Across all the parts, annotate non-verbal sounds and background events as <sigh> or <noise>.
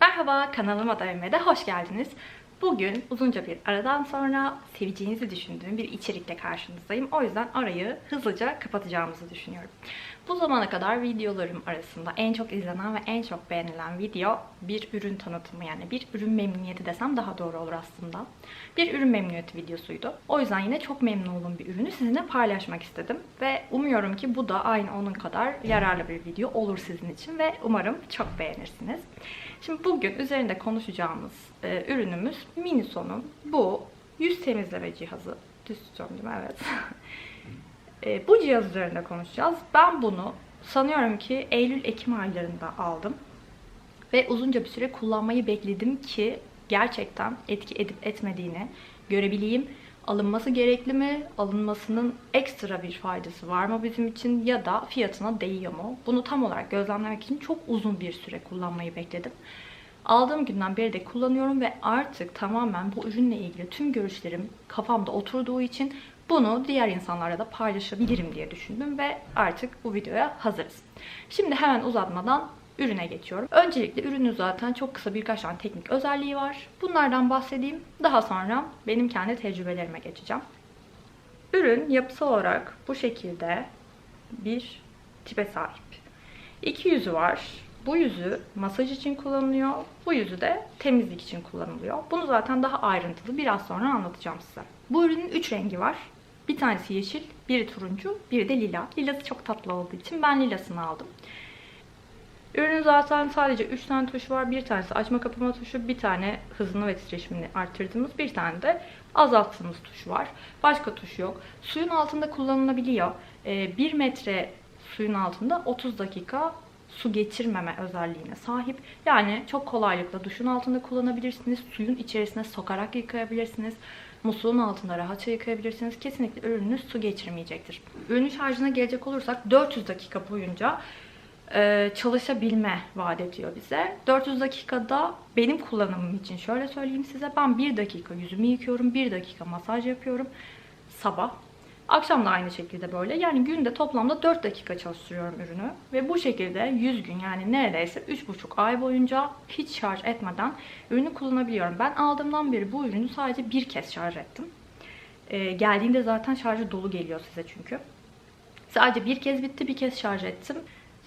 Merhaba, kanalıma da evime de hoş geldiniz. Bugün uzunca bir aradan sonra seveceğinizi düşündüğüm bir içerikle karşınızdayım. O yüzden arayı hızlıca kapatacağımızı düşünüyorum. Bu zamana kadar videolarım arasında en çok izlenen ve en çok beğenilen video bir ürün tanıtımı yani bir ürün memnuniyeti desem daha doğru olur aslında. Bir ürün memnuniyeti videosuydu. O yüzden yine çok memnun olduğum bir ürünü sizinle paylaşmak istedim. Ve umuyorum ki bu da aynı onun kadar yararlı bir video olur sizin için ve umarım çok beğenirsiniz. Şimdi bugün üzerinde konuşacağımız e, ürünümüz Miniso'nun bu yüz temizleme cihazı. Düz tutuyorum değil mi? Evet. <laughs> E, bu cihaz üzerinde konuşacağız. Ben bunu sanıyorum ki Eylül-Ekim aylarında aldım. Ve uzunca bir süre kullanmayı bekledim ki gerçekten etki edip etmediğini görebileyim. Alınması gerekli mi? Alınmasının ekstra bir faydası var mı bizim için? Ya da fiyatına değiyor mu? Bunu tam olarak gözlemlemek için çok uzun bir süre kullanmayı bekledim. Aldığım günden beri de kullanıyorum ve artık tamamen bu ürünle ilgili tüm görüşlerim kafamda oturduğu için bunu diğer insanlarla da paylaşabilirim diye düşündüm ve artık bu videoya hazırız. Şimdi hemen uzatmadan ürüne geçiyorum. Öncelikle ürünün zaten çok kısa birkaç tane teknik özelliği var. Bunlardan bahsedeyim. Daha sonra benim kendi tecrübelerime geçeceğim. Ürün yapısal olarak bu şekilde bir tipe sahip. İki yüzü var. Bu yüzü masaj için kullanılıyor. Bu yüzü de temizlik için kullanılıyor. Bunu zaten daha ayrıntılı biraz sonra anlatacağım size. Bu ürünün 3 rengi var. Bir tanesi yeşil, biri turuncu, biri de lila. Lilası çok tatlı olduğu için ben lilasını aldım. Ürünün zaten sadece 3 tane tuşu var. Bir tanesi açma kapama tuşu, bir tane hızını ve titreşimini arttırdığımız, bir tane de azalttığımız tuşu var. Başka tuş yok. Suyun altında kullanılabiliyor. 1 metre suyun altında 30 dakika su geçirmeme özelliğine sahip. Yani çok kolaylıkla duşun altında kullanabilirsiniz. Suyun içerisine sokarak yıkayabilirsiniz. Musluğun altında rahatça yıkayabilirsiniz. Kesinlikle ürününüz su geçirmeyecektir. Ürünün şarjına gelecek olursak 400 dakika boyunca e, çalışabilme vaat ediyor bize. 400 dakikada benim kullanımım için şöyle söyleyeyim size. Ben 1 dakika yüzümü yıkıyorum, 1 dakika masaj yapıyorum sabah. Akşam da aynı şekilde böyle. Yani günde toplamda 4 dakika çalıştırıyorum ürünü. Ve bu şekilde 100 gün yani neredeyse 3,5 ay boyunca hiç şarj etmeden ürünü kullanabiliyorum. Ben aldığımdan beri bu ürünü sadece bir kez şarj ettim. Ee, geldiğinde zaten şarjı dolu geliyor size çünkü. Sadece bir kez bitti, bir kez şarj ettim.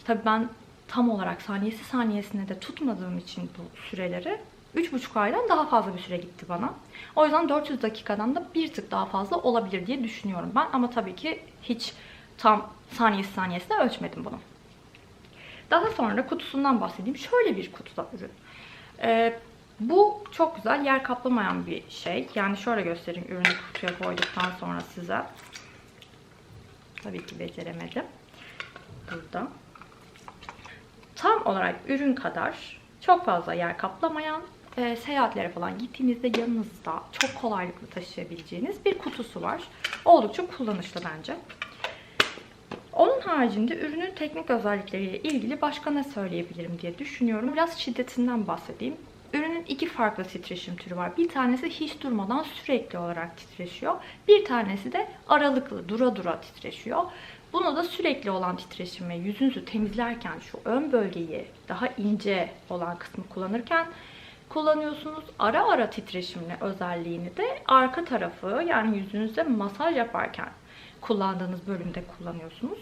Tabii ben tam olarak saniyesi saniyesine de tutmadığım için bu süreleri 3,5 aydan daha fazla bir süre gitti bana. O yüzden 400 dakikadan da bir tık daha fazla olabilir diye düşünüyorum ben. Ama tabii ki hiç tam saniyesi saniyesine ölçmedim bunu. Daha sonra kutusundan bahsedeyim. Şöyle bir kutuda ürün. Ee, bu çok güzel yer kaplamayan bir şey. Yani şöyle göstereyim ürünü kutuya koyduktan sonra size. Tabii ki beceremedim. Burada. Tam olarak ürün kadar çok fazla yer kaplamayan e, seyahatlere falan gittiğinizde yanınızda çok kolaylıkla taşıyabileceğiniz bir kutusu var. Oldukça kullanışlı bence. Onun haricinde ürünün teknik özellikleriyle ilgili başka ne söyleyebilirim diye düşünüyorum. Biraz şiddetinden bahsedeyim. Ürünün iki farklı titreşim türü var. Bir tanesi hiç durmadan sürekli olarak titreşiyor. Bir tanesi de aralıklı, dura dura titreşiyor. Bunu da sürekli olan titreşimi yüzünüzü temizlerken şu ön bölgeyi daha ince olan kısmı kullanırken kullanıyorsunuz. Ara ara titreşimli özelliğini de arka tarafı yani yüzünüzde masaj yaparken kullandığınız bölümde kullanıyorsunuz.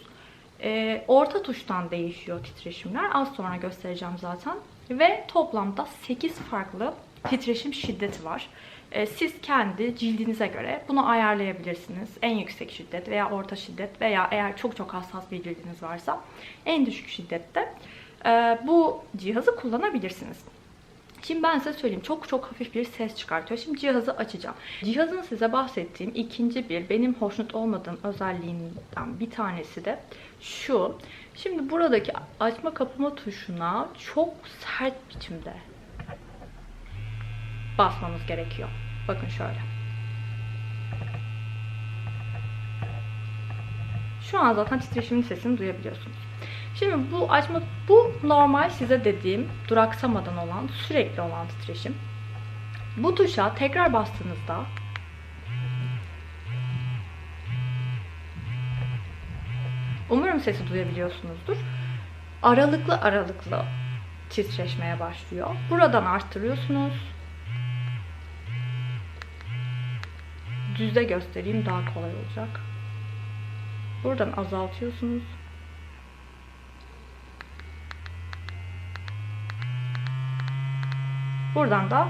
Ee, orta tuştan değişiyor titreşimler. Az sonra göstereceğim zaten. Ve toplamda 8 farklı titreşim şiddeti var. Ee, siz kendi cildinize göre bunu ayarlayabilirsiniz. En yüksek şiddet veya orta şiddet veya eğer çok çok hassas bir cildiniz varsa en düşük şiddette e, bu cihazı kullanabilirsiniz. Şimdi ben size söyleyeyim. Çok çok hafif bir ses çıkartıyor. Şimdi cihazı açacağım. Cihazın size bahsettiğim ikinci bir benim hoşnut olmadığım özelliğinden bir tanesi de şu. Şimdi buradaki açma kapama tuşuna çok sert biçimde basmamız gerekiyor. Bakın şöyle. Şu an zaten titreşimin sesini duyabiliyorsunuz. Şimdi bu açma, bu normal size dediğim duraksamadan olan, sürekli olan titreşim. Bu tuşa tekrar bastığınızda Umarım sesi duyabiliyorsunuzdur. Aralıklı aralıklı titreşmeye başlıyor. Buradan arttırıyorsunuz. Düzde göstereyim daha kolay olacak. Buradan azaltıyorsunuz. Buradan da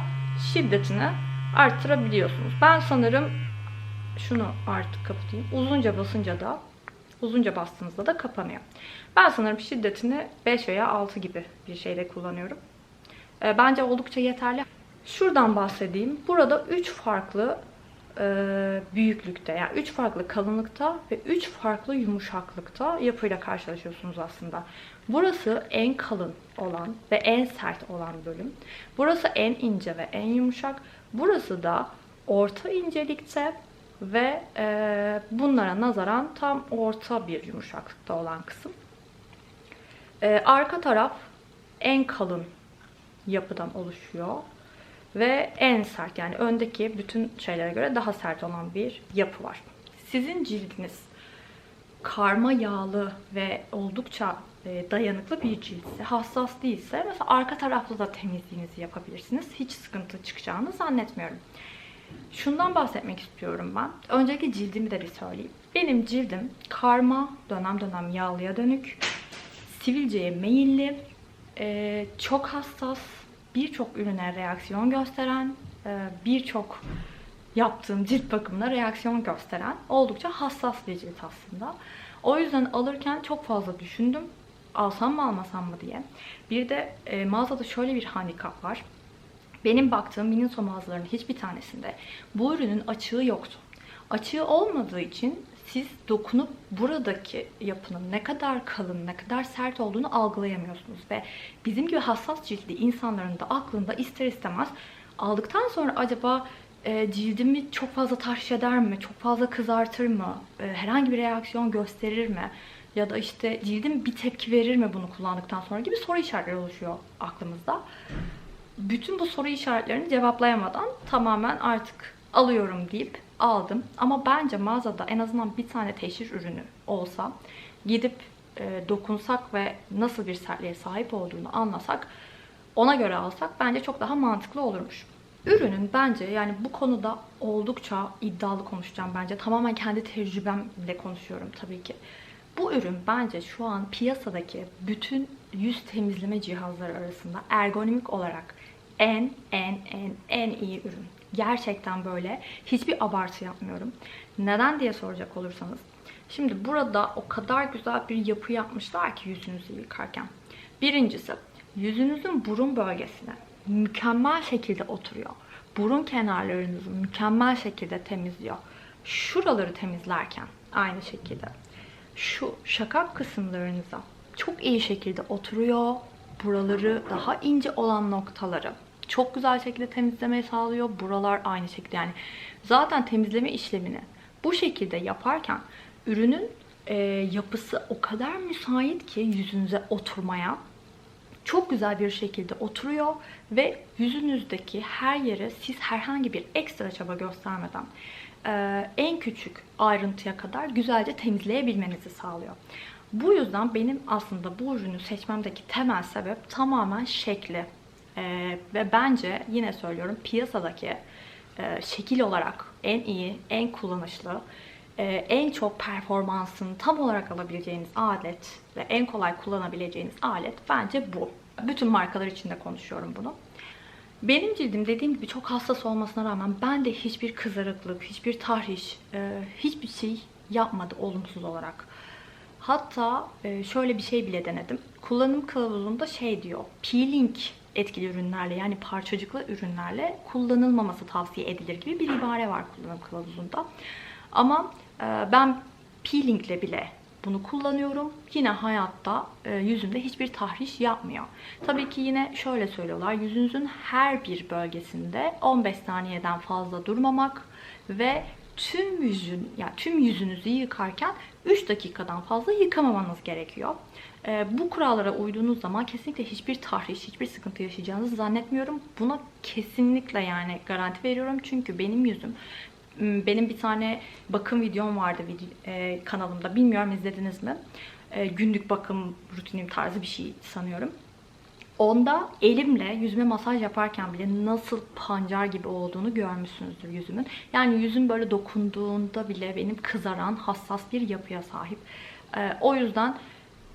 şiddetini arttırabiliyorsunuz. Ben sanırım şunu artık kapatayım. Uzunca basınca da uzunca bastığınızda da kapanıyor. Ben sanırım şiddetini 5 veya 6 gibi bir şeyle kullanıyorum. E, bence oldukça yeterli. Şuradan bahsedeyim. Burada 3 farklı büyüklükte yani 3 farklı kalınlıkta ve 3 farklı yumuşaklıkta yapıyla karşılaşıyorsunuz aslında. Burası en kalın olan ve en sert olan bölüm. Burası en ince ve en yumuşak. Burası da orta incelikte ve e, bunlara nazaran tam orta bir yumuşaklıkta olan kısım. E, arka taraf en kalın yapıdan oluşuyor ve en sert yani öndeki bütün şeylere göre daha sert olan bir yapı var. Sizin cildiniz karma yağlı ve oldukça e, dayanıklı bir ciltse, hassas değilse mesela arka tarafta da temizliğinizi yapabilirsiniz. Hiç sıkıntı çıkacağını zannetmiyorum. Şundan bahsetmek istiyorum ben. Öncelikle cildimi de bir söyleyeyim. Benim cildim karma, dönem dönem yağlıya dönük, sivilceye meyilli, e, çok hassas, birçok ürüne reaksiyon gösteren, e, birçok yaptığım cilt bakımına reaksiyon gösteren oldukça hassas bir cilt aslında. O yüzden alırken çok fazla düşündüm. Alsam mı almasam mı diye. Bir de e, mağazada şöyle bir handikap var. Benim baktığım Miniso mağazalarının hiçbir tanesinde bu ürünün açığı yoktu. Açığı olmadığı için siz dokunup buradaki yapının ne kadar kalın, ne kadar sert olduğunu algılayamıyorsunuz. Ve bizim gibi hassas ciltli insanların da aklında ister istemez aldıktan sonra acaba e, cildimi çok fazla tahriş eder mi, çok fazla kızartır mı, e, herhangi bir reaksiyon gösterir mi? Ya da işte cildim bir tepki verir mi bunu kullandıktan sonra gibi soru işaretleri oluşuyor aklımızda bütün bu soru işaretlerini cevaplayamadan tamamen artık alıyorum deyip aldım. Ama bence mağazada en azından bir tane teşhir ürünü olsa gidip e, dokunsak ve nasıl bir sertliğe sahip olduğunu anlasak ona göre alsak bence çok daha mantıklı olurmuş. Ürünün bence yani bu konuda oldukça iddialı konuşacağım bence. Tamamen kendi tecrübemle konuşuyorum tabii ki. Bu ürün bence şu an piyasadaki bütün yüz temizleme cihazları arasında ergonomik olarak en en en en iyi ürün. Gerçekten böyle. Hiçbir abartı yapmıyorum. Neden diye soracak olursanız. Şimdi burada o kadar güzel bir yapı yapmışlar ki yüzünüzü yıkarken. Birincisi yüzünüzün burun bölgesine mükemmel şekilde oturuyor. Burun kenarlarınızı mükemmel şekilde temizliyor. Şuraları temizlerken aynı şekilde şu şakak kısımlarınıza çok iyi şekilde oturuyor. Buraları daha ince olan noktaları çok güzel şekilde temizlemeyi sağlıyor. Buralar aynı şekilde yani zaten temizleme işlemini bu şekilde yaparken ürünün e, yapısı o kadar müsait ki yüzünüze oturmaya çok güzel bir şekilde oturuyor ve yüzünüzdeki her yere siz herhangi bir ekstra çaba göstermeden e, en küçük ayrıntıya kadar güzelce temizleyebilmenizi sağlıyor. Bu yüzden benim aslında bu ürünü seçmemdeki temel sebep tamamen şekli. Ee, ve bence yine söylüyorum piyasadaki e, şekil olarak en iyi, en kullanışlı, e, en çok performansını tam olarak alabileceğiniz alet ve en kolay kullanabileceğiniz alet bence bu. Bütün markalar için de konuşuyorum bunu. Benim cildim dediğim gibi çok hassas olmasına rağmen ben de hiçbir kızarıklık, hiçbir tahriş, e, hiçbir şey yapmadı olumsuz olarak. Hatta e, şöyle bir şey bile denedim. Kullanım kılavuzunda şey diyor, peeling etkili ürünlerle yani parçacıklı ürünlerle kullanılmaması tavsiye edilir gibi bir ibare var kullanım kılavuzunda. Ama e, ben peelingle bile bunu kullanıyorum. Yine hayatta e, yüzümde hiçbir tahriş yapmıyor. Tabii ki yine şöyle söylüyorlar. Yüzünüzün her bir bölgesinde 15 saniyeden fazla durmamak ve tüm yüzün yani tüm yüzünüzü yıkarken 3 dakikadan fazla yıkamamanız gerekiyor. E, bu kurallara uyduğunuz zaman kesinlikle hiçbir tahriş, hiçbir sıkıntı yaşayacağınızı zannetmiyorum. Buna kesinlikle yani garanti veriyorum. Çünkü benim yüzüm benim bir tane bakım videom vardı e, kanalımda. Bilmiyorum izlediniz mi? E, günlük bakım rutinim tarzı bir şey sanıyorum. Onda elimle yüzüme masaj yaparken bile nasıl pancar gibi olduğunu görmüşsünüzdür yüzümün. Yani yüzüm böyle dokunduğunda bile benim kızaran hassas bir yapıya sahip. Ee, o yüzden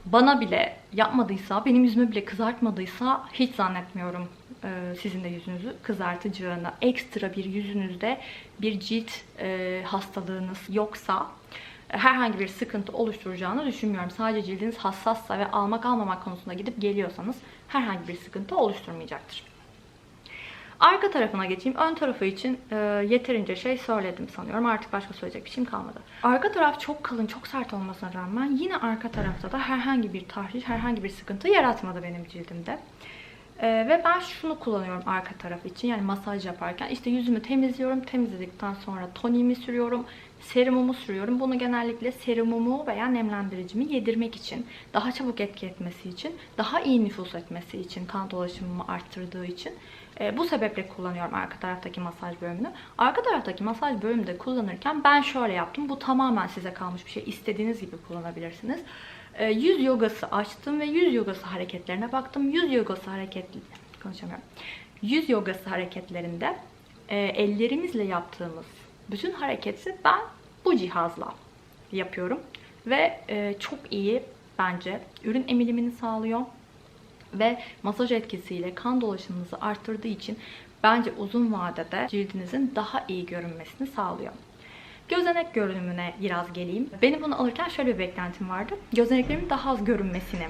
bana bile yapmadıysa, benim yüzüme bile kızartmadıysa hiç zannetmiyorum e, sizin de yüzünüzü kızartacağını. Ekstra bir yüzünüzde bir cilt e, hastalığınız yoksa herhangi bir sıkıntı oluşturacağını düşünmüyorum. Sadece cildiniz hassassa ve almak almamak konusunda gidip geliyorsanız herhangi bir sıkıntı oluşturmayacaktır. Arka tarafına geçeyim. Ön tarafı için e, yeterince şey söyledim sanıyorum. Artık başka söyleyecek bir şeyim kalmadı. Arka taraf çok kalın, çok sert olmasına rağmen yine arka tarafta da herhangi bir tahriş, herhangi bir sıkıntı yaratmadı benim cildimde. E, ve ben şunu kullanıyorum arka taraf için. Yani masaj yaparken işte yüzümü temizliyorum. Temizledikten sonra tonimi sürüyorum. Serumumu sürüyorum. Bunu genellikle serumumu veya nemlendiricimi yedirmek için, daha çabuk etki etmesi için, daha iyi nüfus etmesi için, kan dolaşımımı arttırdığı için e, bu sebeple kullanıyorum arka taraftaki masaj bölümünü. Arka taraftaki masaj bölümünde kullanırken ben şöyle yaptım. Bu tamamen size kalmış bir şey. İstediğiniz gibi kullanabilirsiniz. E, yüz yogası açtım ve yüz yogası hareketlerine baktım. Yüz yogası hareketli konuşamıyorum. Yüz yogası hareketlerinde e, ellerimizle yaptığımız bütün hareketi ben bu cihazla yapıyorum. Ve e, çok iyi bence ürün emilimini sağlıyor. Ve masaj etkisiyle kan dolaşımınızı arttırdığı için bence uzun vadede cildinizin daha iyi görünmesini sağlıyor. Gözenek görünümüne biraz geleyim. Benim bunu alırken şöyle bir beklentim vardı. Gözeneklerimin daha az görünmesini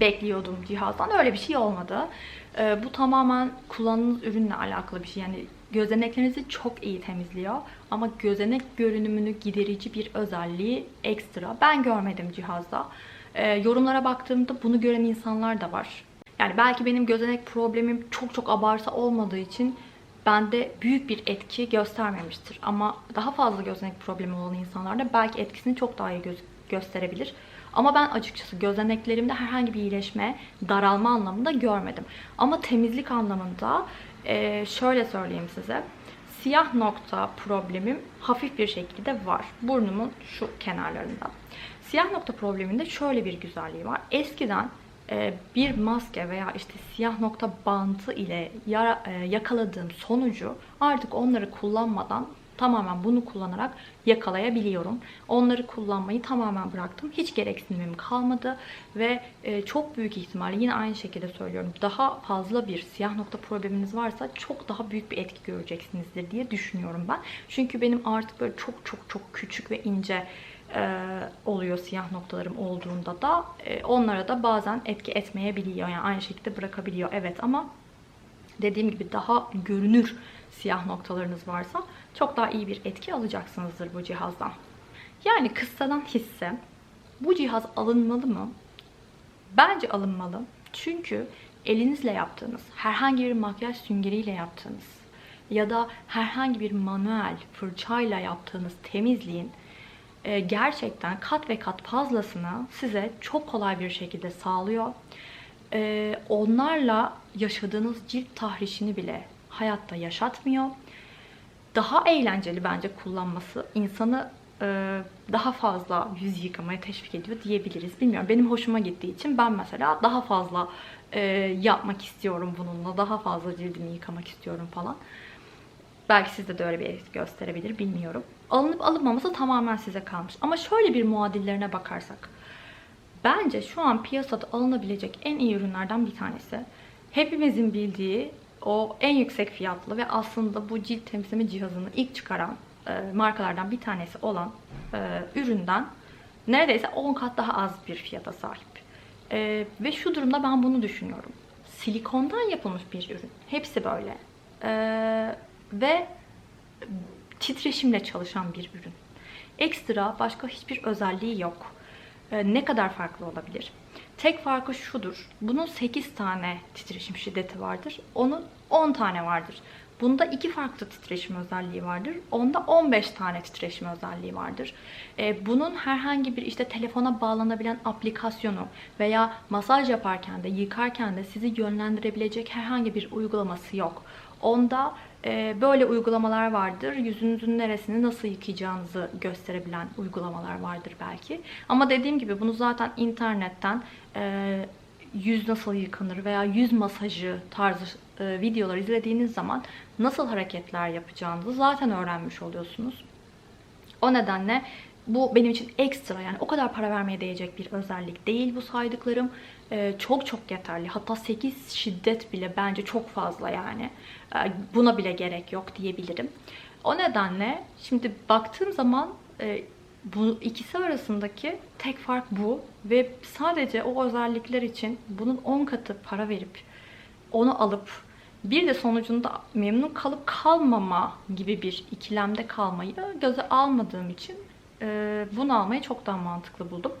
bekliyordum cihazdan. Öyle bir şey olmadı. Ee, bu tamamen kullandığınız ürünle alakalı bir şey. Yani gözeneklerinizi çok iyi temizliyor. Ama gözenek görünümünü giderici bir özelliği ekstra. Ben görmedim cihazda. Ee, yorumlara baktığımda bunu gören insanlar da var. Yani belki benim gözenek problemim çok çok abartı olmadığı için bende büyük bir etki göstermemiştir. Ama daha fazla gözenek problemi olan insanlarda belki etkisini çok daha iyi gö gösterebilir. Ama ben açıkçası gözeneklerimde herhangi bir iyileşme, daralma anlamında görmedim. Ama temizlik anlamında e, şöyle söyleyeyim size. Siyah nokta problemim hafif bir şekilde var. Burnumun şu kenarlarında. Siyah nokta probleminde şöyle bir güzelliği var. Eskiden bir maske veya işte siyah nokta bantı ile e, yakaladığım sonucu artık onları kullanmadan tamamen bunu kullanarak yakalayabiliyorum. Onları kullanmayı tamamen bıraktım. Hiç gereksinimim kalmadı ve e, çok büyük ihtimalle yine aynı şekilde söylüyorum. Daha fazla bir siyah nokta probleminiz varsa çok daha büyük bir etki göreceksinizdir diye düşünüyorum ben. Çünkü benim artık böyle çok çok çok küçük ve ince e, oluyor siyah noktalarım olduğunda da e, onlara da bazen etki etmeyebiliyor. Yani aynı şekilde bırakabiliyor. Evet ama dediğim gibi daha görünür siyah noktalarınız varsa çok daha iyi bir etki alacaksınızdır bu cihazdan. Yani kıssadan hisse bu cihaz alınmalı mı? Bence alınmalı. Çünkü elinizle yaptığınız, herhangi bir makyaj süngeriyle yaptığınız ya da herhangi bir manuel fırçayla yaptığınız temizliğin e, gerçekten kat ve kat fazlasını size çok kolay bir şekilde sağlıyor. E, onlarla yaşadığınız cilt tahrişini bile hayatta yaşatmıyor. Daha eğlenceli bence kullanması. insanı e, daha fazla yüz yıkamaya teşvik ediyor diyebiliriz. Bilmiyorum benim hoşuma gittiği için ben mesela daha fazla yapmak istiyorum bununla. Daha fazla cildimi yıkamak istiyorum falan. Belki sizde de öyle bir etki gösterebilir bilmiyorum. Alınıp alınmaması tamamen size kalmış. Ama şöyle bir muadillerine bakarsak. Bence şu an piyasada alınabilecek en iyi ürünlerden bir tanesi. Hepimizin bildiği o en yüksek fiyatlı ve aslında bu cilt temizleme cihazını ilk çıkaran e, markalardan bir tanesi olan e, üründen neredeyse 10 kat daha az bir fiyata sahip. E, ve şu durumda ben bunu düşünüyorum. Silikondan yapılmış bir ürün. Hepsi böyle. E, ve titreşimle çalışan bir ürün. Ekstra başka hiçbir özelliği yok. Ee, ne kadar farklı olabilir? Tek farkı şudur. Bunun 8 tane titreşim şiddeti vardır. Onun 10 tane vardır. Bunda iki farklı titreşim özelliği vardır. Onda 15 tane titreşim özelliği vardır. Ee, bunun herhangi bir işte telefona bağlanabilen aplikasyonu veya masaj yaparken de yıkarken de sizi yönlendirebilecek herhangi bir uygulaması yok. Onda böyle uygulamalar vardır. Yüzünüzün neresini nasıl yıkayacağınızı gösterebilen uygulamalar vardır belki. Ama dediğim gibi bunu zaten internetten e, yüz nasıl yıkanır veya yüz masajı tarzı e, videolar izlediğiniz zaman nasıl hareketler yapacağınızı zaten öğrenmiş oluyorsunuz. O nedenle bu benim için ekstra yani o kadar para vermeye değecek bir özellik değil bu saydıklarım. Ee, çok çok yeterli. Hatta 8 şiddet bile bence çok fazla yani. Ee, buna bile gerek yok diyebilirim. O nedenle şimdi baktığım zaman e, bu ikisi arasındaki tek fark bu ve sadece o özellikler için bunun 10 katı para verip onu alıp bir de sonucunda memnun kalıp kalmama gibi bir ikilemde kalmayı göze almadığım için e, bunu almayı çok daha mantıklı buldum.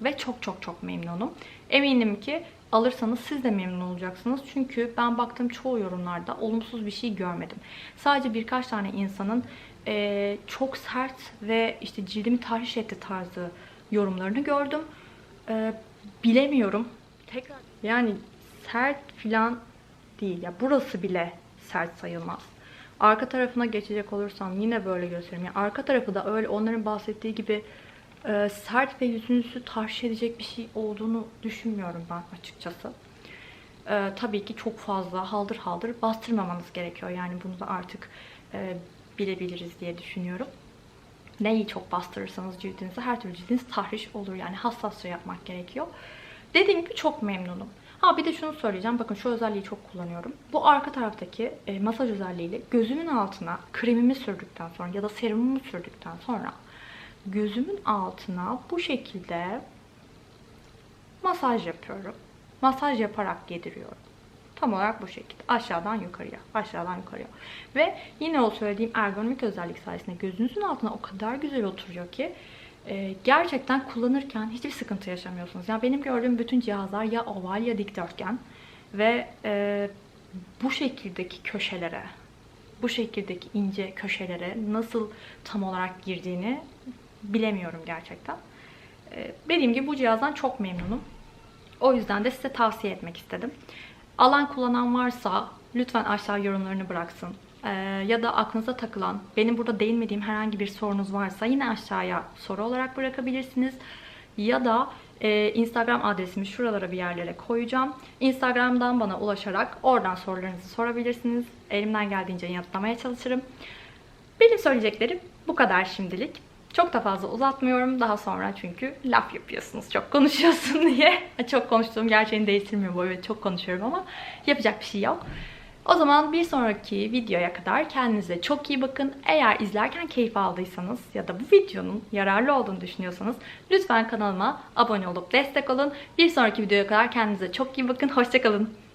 Ve çok çok çok memnunum. Eminim ki alırsanız siz de memnun olacaksınız. Çünkü ben baktığım çoğu yorumlarda olumsuz bir şey görmedim. Sadece birkaç tane insanın e, çok sert ve işte cildimi tahriş etti tarzı yorumlarını gördüm. E, bilemiyorum. Tekrar yani sert filan değil. Ya burası bile sert sayılmaz. Arka tarafına geçecek olursam yine böyle göstereyim. Yani arka tarafı da öyle onların bahsettiği gibi e, sert ve yüzünüzü tahriş edecek bir şey olduğunu düşünmüyorum ben açıkçası. E, tabii ki çok fazla haldır haldır bastırmamanız gerekiyor. Yani bunu da artık e, bilebiliriz diye düşünüyorum. Neyi çok bastırırsanız cildinize her türlü cildiniz tahriş olur. Yani hassasça yapmak gerekiyor. Dediğim gibi çok memnunum. Ha bir de şunu söyleyeceğim. Bakın şu özelliği çok kullanıyorum. Bu arka taraftaki e, masaj özelliğiyle gözümün altına kremimi sürdükten sonra ya da serumumu sürdükten sonra gözümün altına bu şekilde masaj yapıyorum. Masaj yaparak yediriyorum. Tam olarak bu şekilde. Aşağıdan yukarıya, aşağıdan yukarıya. Ve yine o söylediğim ergonomik özellik sayesinde gözünüzün altına o kadar güzel oturuyor ki e, gerçekten kullanırken hiçbir sıkıntı yaşamıyorsunuz. Yani benim gördüğüm bütün cihazlar ya oval ya dikdörtgen ve e, bu şekildeki köşelere, bu şekildeki ince köşelere nasıl tam olarak girdiğini bilemiyorum gerçekten. E, dediğim gibi bu cihazdan çok memnunum. O yüzden de size tavsiye etmek istedim. Alan kullanan varsa lütfen aşağı yorumlarını bıraksın. Ee, ya da aklınıza takılan, benim burada değinmediğim herhangi bir sorunuz varsa yine aşağıya soru olarak bırakabilirsiniz. Ya da e, Instagram adresimi şuralara bir yerlere koyacağım. Instagram'dan bana ulaşarak oradan sorularınızı sorabilirsiniz. Elimden geldiğince yanıtlamaya çalışırım. Benim söyleyeceklerim bu kadar şimdilik. Çok da fazla uzatmıyorum. Daha sonra çünkü laf yapıyorsunuz. Çok konuşuyorsun <laughs> diye. Çok konuştuğum gerçeğini değiştirmiyor bu. Evet çok konuşuyorum ama yapacak bir şey yok. O zaman bir sonraki videoya kadar kendinize çok iyi bakın. Eğer izlerken keyif aldıysanız ya da bu videonun yararlı olduğunu düşünüyorsanız lütfen kanalıma abone olup destek olun. Bir sonraki videoya kadar kendinize çok iyi bakın. Hoşçakalın.